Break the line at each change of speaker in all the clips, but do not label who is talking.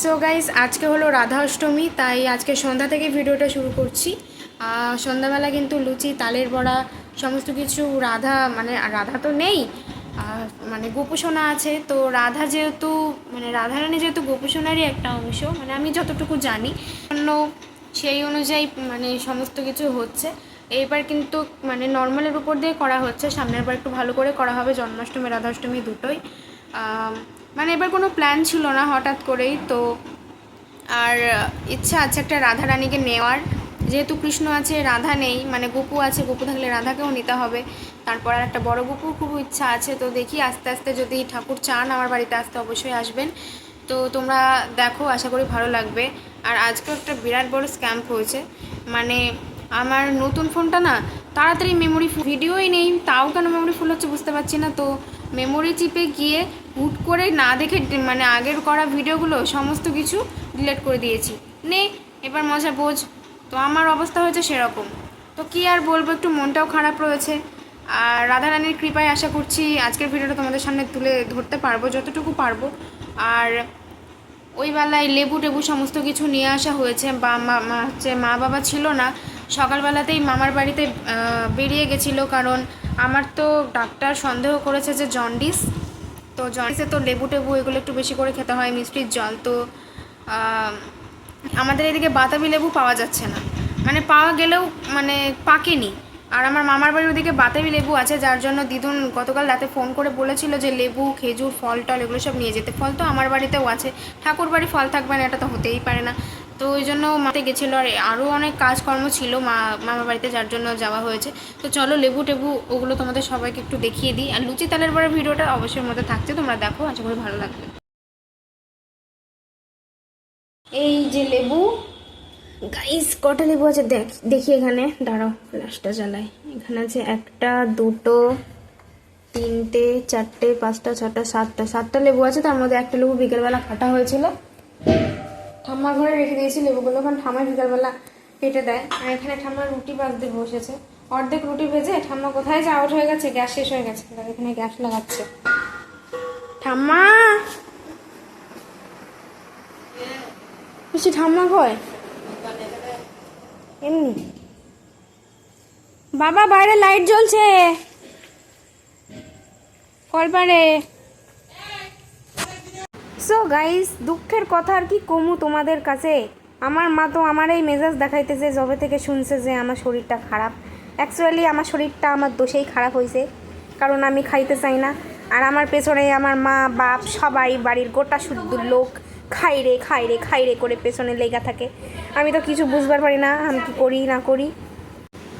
So guys আজকে হলো রাধা অষ্টমী তাই আজকে সন্ধ্যা থেকে ভিডিওটা শুরু করছি। সন্ধ্যাবেলা কিন্তু লুচি, তালের বড়া, সমস্ত কিছু রাধা মানে রাধা তো নেই মানে গোপুসোনা আছে। তো রাধা যেহেতু মানে রাধারানী যেহেতু গোপুসোনারই একটা অংশ মানে আমি যতটুকু জানি, অন্য সেই অনুযায়ী মানে সমস্ত কিছু হচ্ছে। এইবার কিন্তু মানে নর্মালের উপর দিয়ে করা হচ্ছে, সামনের বার একটু ভালো করে করা হবে, জন্মাষ্টমী, রাধাষ্টমী দুটোই। মানে এবার কোনো প্ল্যান ছিল না হঠাৎ করেই, তো আর ইচ্ছা আছে একটা রাধা রানীকে নেওয়ার। যেহেতু কৃষ্ণ আছে, রাধা নেই মানে গোপু আছে, গোপু থাকলে রাধাকেও নিতে হবে। তারপর আর একটা বড় গোপুর খুব ইচ্ছা আছে, তো দেখি আস্তে আস্তে যদি ঠাকুর চান আমার বাড়িতে আসতে অবশ্যই আসবেন। তো তোমরা দেখো, আশা করি ভালো লাগবে। আর আজকে একটা বিরাট বড় স্ক্যাম্প হয়েছে। মানে আমার নতুন ফোনটা না, তাড়াতাড়ি মেমোরি ভিডিওই নেই, তাও কেন মেমোরি ফুল হচ্ছে বুঝতে পারছি না। তো মেমোরি চিপে গিয়ে হুট করে না দেখে মানে আগের করা ভিডিওগুলো সমস্ত কিছু ডিলিট করে দিয়েছি। নে, এবার মজা বোঝ। তো আমার অবস্থা হয়েছে সেরকম। তো কি আর বলব, একটু মনটাও খারাপ রয়েছে। আর রাধারানীর কৃপায় আশা করছি আজকের ভিডিওটা তোমাদের সামনে তুলে ধরতে পারব, যতটুকু পারব। আর ওই বেলায় লেবু টেবু সমস্ত কিছু নিয়ে আসা হয়েছে। বা হচ্ছে মা বাবা ছিল না। সকালবেলাতেই মামার বাড়িতে বেরিয়ে গেছিল কারণ আমার তো ডাক্তার সন্দেহ করেছে যে জন্ডিস, তো জন্ডিসে তো লেবু টেবু এগুলো একটু বেশি করে খেতে হয়, মিষ্টির জল, তো আমাদের এদিকে বাতাবি লেবু পাওয়া যাচ্ছে না। মানে পাওয়া গেলেও মানে পাকেনি। আর আমার মামার বাড়ির ওদিকে বাতাবি লেবু আছে, যার জন্য দিদুন গতকাল রাতে ফোন করে বলেছিল যে লেবু, খেজুর, ফল, টল এগুলো সব নিয়ে যেতে। ফল তো আমার বাড়িতেও আছে। ঠাকুর বাড়ি ফল থাকবে না, এটা তো হতেই পারে না। তো ওই জন্য মাতে গেছিল আর আরও অনেক কাজকর্ম ছিল মা, মামার বাড়িতে, যার জন্য যাওয়া হয়েছে। তো চলো লেবু টেবু ওগুলো তোমাদের সবাইকে একটু দেখিয়ে দিই। আর লুচি তালের পরে ভিডিওটা অবশ্যই মধ্যে থাকছে, তোমরা দেখো, আশা করি ভালো লাগবে। এই যে লেবু গাইস কটা লেবু আছে দেখ, দেখি এখানে, দাঁড়াও ফ্ল্যাশটা জ্বালাই। এখানে আছে একটা, দুটো, তিনটে, চারটে, পাঁচটা ছটা সাতটা সাতটা লেবু আছে, তার মধ্যে একটা লেবু বিকেলবেলা কাটা হয়েছিল। ঠাম্মার ঘরে রেখে দিয়েছি লেবুগুলো কারণ ঠাম্মা বিকালবেলা কেটে দেয়। আর এখানে ঠাম্মা রুটি বাঁধতে বসেছে। অর্ধেক রুটি ভেজে ঠাম্মা কোথায় যে আউট হয়ে গেছে, গ্যাস শেষ হয়ে গেছে। এখানে গ্যাস লাগাচ্ছে। ঠাম্মা! বলছি, ঠাম্মা কয় এমনি। বাবা, বাইরে লাইট জ্বলছে। কলপারে। সো গাইস দুঃখের কথা আর কি কমু তোমাদের কাছে? আমার মা তো আমার এই মেজাজ দেখাইতেছে, যবে থেকে শুনছে যে আমার শরীরটা খারাপ। অ্যাকচুয়ালি আমার শরীরটা, আমার দোষেই খারাপ হয়েছে কারণ আমি খাইতে চাই না। আর আমার পেছনে আমার মা, বাপ সবাই বাড়ির গোটা শুদ্ধ লোক খাই রে খাই রে খাই রে করে পেছনে লেগা থাকে। আমি তো কিছু বুঝবার পারি না, আমি কি করি, না করি।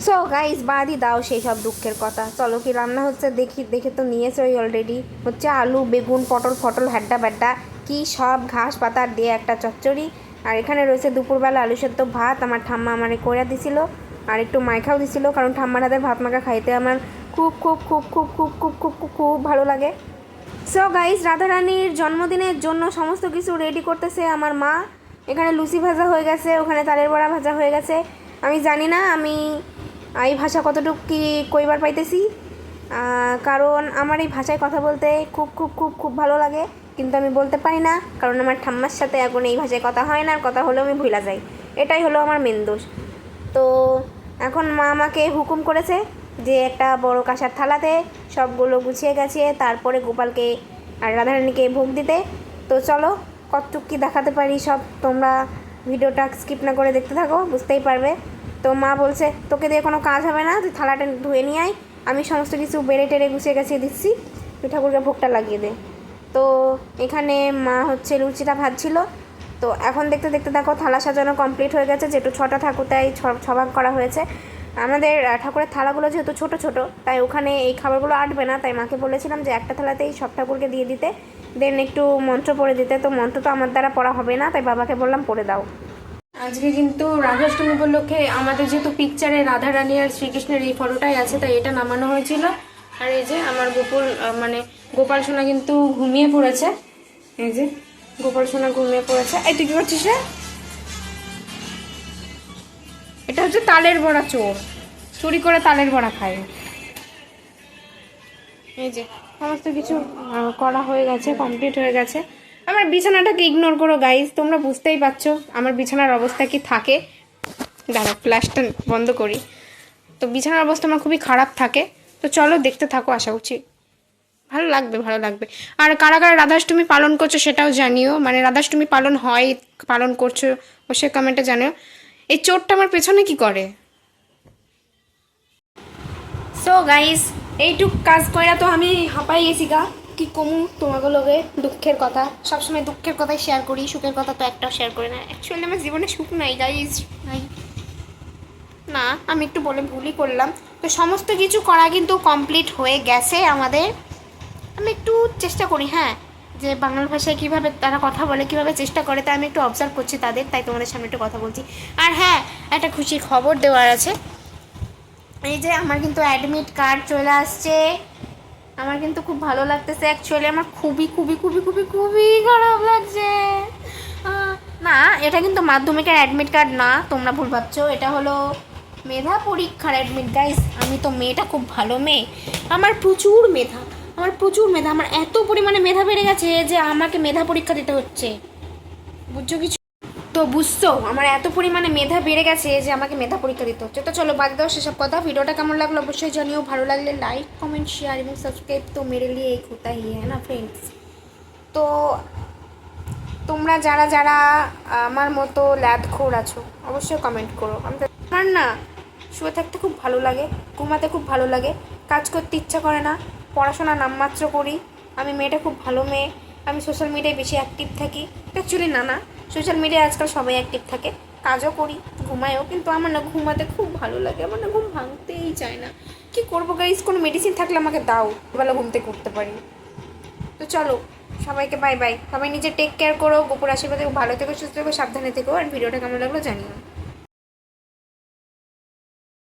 সো গাইস বাদই দাও সেই সব দুঃখের কথা। চলো কি রান্না হচ্ছে? দেখি, দেখে তো নিয়েছে ওই অলরেডি হচ্ছে আলু, বেগুন, পটল, ফটল হ্যাড্ডা ব্যাড্ডা কি সব ঘাস পাতা দিয়ে একটা চচ্চড়ি। আর এখানে রয়েছে দুপুরবেলা আলু সেদ্ধ ভাত। আমার ঠাম্মা আমারে কইরা দিছিল। আর একটু মাইখাও দিছিল। কারণ ঠাম্মার হাতের ভাত মাখা খাইতে আমার খুব খুব খুব খুব খুব খুব খুব খুব খুব ভালো লাগে। সো গাইস রাধারানীর জন্মদিনের জন্য সমস্ত কিছু রেডি করতেছে আমার মা। এখানে লুচি ভাজা হয়ে গেছে। ওখানে তালের বড়া ভাজা হয়ে গেছে। আমি জানি না, আমি এই ভাষা কতটুকু কি কইবার পাইতেছি? কারণ আমার এই ভাষায় কথা বলতে খুব খুব খুব খুব ভালো লাগে। কিন্তু আমি বলতে পারি না, কারণ আমার ঠাম্মার সাথে এখন এই ভাষায় কথা হয় না, আর কথা হলেও আমি ভুলা যাই। এটাই হলো আমার মেন দোষ। তো এখন মা আমাকে হুকুম করেছে যে একটা বড় কাঁসার থালাতে সবগুলো গুছিয়ে গেছে তারপরে গোপালকে আর রাধারানীকে ভোগ দিতে। তো চলো, কতটুক কি দেখাতে পারি সব তোমরা ভিডিওটা স্কিপ না করে দেখতে থাকো, বুঝতেই পারবে। তো মা বলছে, তোকে দিয়ে কোনো কাজ হবে না, তুই থালাটা ধুয়ে নিয়ে আয়, আমি সমস্ত কিছু বেড়ে টেড়ে গুছিয়ে গেছিয়ে দিচ্ছি, তুই ঠাকুরকে ভোগটা লাগিয়ে দে। তো এখানে মা হচ্ছে লুচিটা ভাজছিল। তো এখন দেখতে দেখতে দেখো, থালা সাজানো কমপ্লিট হয়ে গেছে, যেহেতু ছটা ঠাকুর, তাই ছভাগ করা হয়েছে। আমাদের ঠাকুরের থালাগুলো যেহেতু ছোট ছোট, তাই ওখানে এই খাবারগুলো আটবে না, তাই মাকে বলেছিলাম যে একটা থালাতেই সব ঠাকুরকে দিয়ে দিতে, দেন একটু মন্ত্র পড়ে দিতে, তো মন্ত্র তো আমার দ্বারা পড়া হবে না, তাই বাবাকে বললাম পড়ে দাও। আজকে কিন্তু রাধাষ্টমী উপলক্ষে আমাদের যেহেতু পিকচারে রাধা রানী আর শ্রীকৃষ্ণের এই ফটোটাই আছে তাই এটা নামানো হয়েছিল। আর এই যে আমার আহ, মানে গোপাল সোনা কিন্তু ঘুমিয়ে পড়েছে। এই যে গোপাল সোনা ঘুমিয়ে পড়েছে। এই তুই কি করছিস রে? এটা হচ্ছে তালের বড়া চোর। চুরি করে তালের বড়া খায়। এই যে সমস্ত কিছু করা হয়ে গেছে কমপ্লিট হয়ে গেছে। আমার বিছানাটাকে ইগনোর করো গাইজ তোমরা বুঝতেই পারছ আমার বিছানার অবস্থা কি থাকে। দাঁড়া ফ্ল্যাশটা বন্ধ করি। তো বিছানার অবস্থা আমার খুবই খারাপ থাকে। তো চলো দেখতে থাকো, আশা করছি ভালো লাগবে ভালো লাগবে। আর কারা কারা রাধাষ্টমী পালন করছ সেটাও জানিও। মানে রাধাষ্টমী পালন হয়, পালন করছ, অবশ্যই কমেন্টে জানিও। এই চোরটা আমার পেছনে কি করে? সো গাইস এইটুক কাজ কইরা তো আমি হাঁপাই গেছি গা। কি কমু? তোমাকে লগে দুঃখের কথা। সবসময় দুঃখের কথাই শেয়ার করি সুখের কথা তো একটাও শেয়ার করি না। অ্যাকচুয়ালি আমার জীবনে সুখ নাই গাইস নাই। না আমি একটু বলে ভুলই করলাম। তো সমস্ত কিছু করা কিন্তু কমপ্লিট হয়ে গেছে আমাদের। আমি একটু চেষ্টা করি হ্যাঁ? যে বাংলা ভাষায় কীভাবে তারা কথা বলে কীভাবে চেষ্টা করে তাই আমি একটু অবজার্ভ করছি তাদের তাই তোমাদের সামনে একটু কথা বলছি। আর হ্যাঁ একটা খুশির খবর দেওয়ার আছে। এই যে আমার কিন্তু অ্যাডমিট কার্ড চলে আসছে। আমার কিন্তু খুব ভালো লাগতেছে অ্যাকচুয়ালি আমার খুবই খুবই খুবই খুবই খুবই খারাপ লাগছে। না, এটা কিন্তু মাধ্যমিকের অ্যাডমিট কার্ড না, তোমরা ভুল ভাবছ। এটা হলো মেধা পরীক্ষার অ্যাডমিট গাইস আমি তো মেয়েটা খুব ভালো মেয়ে। আমার প্রচুর মেধা, আমার প্রচুর মেধা, আমার এত পরিমাণে মেধা বেড়ে গেছে যে আমাকে মেধা পরীক্ষা দিতে হচ্ছে। বুঝছ কিছু? তো বুঝছ, আমার এত পরিমাণে মেধা বেড়ে গেছে যে আমাকে মেধা পরীক্ষা দিতে হচ্ছে। তো চলো, বাদ দাও সেসব কথা। ভিডিওটা কেমন লাগল অবশ্যই জানিও। ভালো লাগলে লাইক কমেন্ট শেয়ার এবং সাবস্ক্রাইব তো মেরে লিয়ে এই হি হ্যাঁ না ফ্রেন্ডস তো তোমরা যারা যারা আমার মতো ল্যাদ খোর আছো, অবশ্যই কমেন্ট করো। আমার না, শুয়ে থাকতে খুব ভালো লাগে, ঘুমাতে খুব ভালো লাগে, কাজ করতে ইচ্ছা করে না, পড়াশোনা নামমাত্র করি। আমি মেয়েটা খুব ভালো মেয়ে আমি সোশ্যাল মিডিয়ায় বেশি অ্যাক্টিভ থাকি। অ্যাকচুয়ালি না না। সোশ্যাল মিডিয়ায় আজকাল সবাই অ্যাক্টিভ থাকে। কাজও করি ঘুমায়ও কিন্তু আমার না ঘুমাতে খুব ভালো লাগে। আমার না ঘুম ভাঙতেই চায় না। কি করব গাইজ কোনো মেডিসিন থাকলে আমাকে দাও। বেলা ঘুম থেকে উঠতে পারি। তো চলো, সবাইকে বাই বাই সবাই নিজে টেক কেয়ার করো। গোপুর আশীর্বাদে ভালো থেকো, সুস্থ থেকো, সাবধানে থেকো। আর ভিডিওটা কেমন লাগল জানিও।